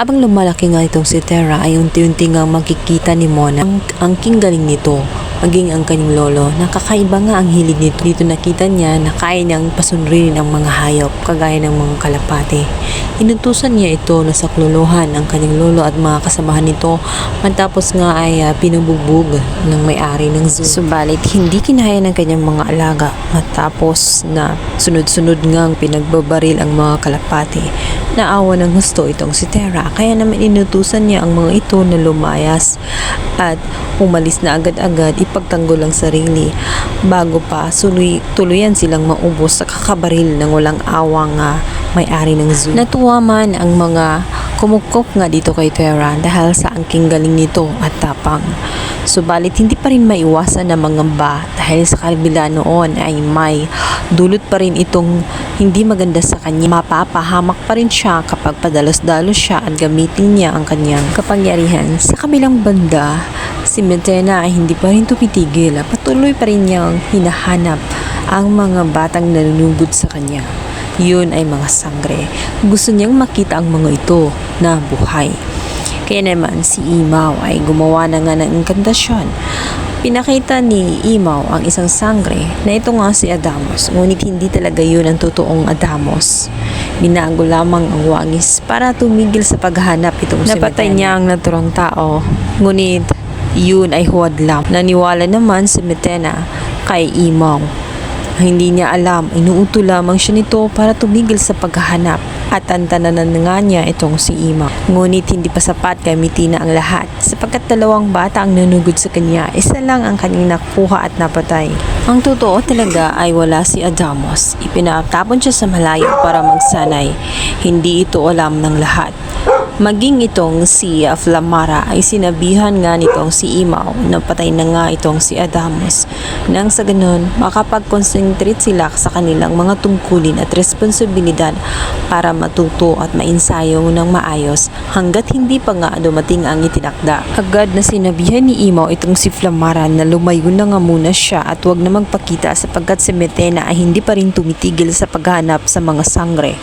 Habang lumalaki nga itong si Terra ay unti-unti nga makikita ni Mona ang, ang king galing nito maging ang kanyang lolo. Nakakaiba nga ang hilig nito. Dito nakita niya na kaya niyang pasunrin ang mga hayop kagaya ng mga kalapate. Inutusan niya ito na sakluluhan ang kanyang lolo at mga kasamahan nito matapos nga ay ah, pinubugbog ng may-ari ng zoo. Subalit hindi kinaya ng kanyang mga alaga matapos na sunod-sunod ngang pinagbabaril ang mga kalapate. Naawa ng gusto itong si Terra kaya naman inutusan niya ang mga ito na lumayas at umalis na agad-agad ipagtanggol ang sarili bago pa suloy, tuluyan silang maubos sa kakabaril ng walang awang nga may-ari ng zoo. Natuwa man ang mga kumukok nga dito kay Terra dahil sa angking galing nito at tapang. Subalit hindi pa rin maiwasan na mangamba dahil sa kabila noon ay may dulot pa rin itong hindi maganda sa kanya. Mapapahamak pa rin siya kapag padalos-dalos siya at gamitin niya ang kanyang kapangyarihan. Sa kabilang banda, si Metena ay hindi pa rin tumitigil. Patuloy pa rin niyang hinahanap ang mga batang nalulugod sa kanya. Yun ay mga sangre. Gusto niyang makita ang mga ito na buhay. Kaya naman si Imaw ay gumawa na nga ng inkantasyon. Pinakita ni Imaw ang isang sangre na ito nga si Adamos, ngunit hindi talaga yun ang totoong Adamos. Binago lamang ang wangis para tumigil sa paghahanap itong si Napatay niya ang naturang tao, ngunit yun ay huwad lang. Naniwala naman si Metena kay Imaw. Hindi niya alam, inuuto lamang siya nito para tumigil sa paghahanap at tantanan nga niya itong si Ima. Ngunit hindi pa sapat gamitin na ang lahat sapagkat dalawang bata ang nanugod sa kanya, isa lang ang kanyang nakuha at napatay. Ang totoo talaga ay wala si Adamos. Ipinatapon siya sa malayo para magsanay. Hindi ito alam ng lahat. Maging itong si Flamara ay sinabihan nga nitong si Imaw na patay na nga itong si Adamos. Nang sa ganun, makapag-concentrate sila sa kanilang mga tungkulin at responsibilidad para matuto at mainsayo ng maayos hanggat hindi pa nga dumating ang itinakda. Agad na sinabihan ni Imaw itong si Flamara na lumayo na nga muna siya at huwag na magpakita sapagkat si Metena ay hindi pa rin tumitigil sa paghanap sa mga sangre.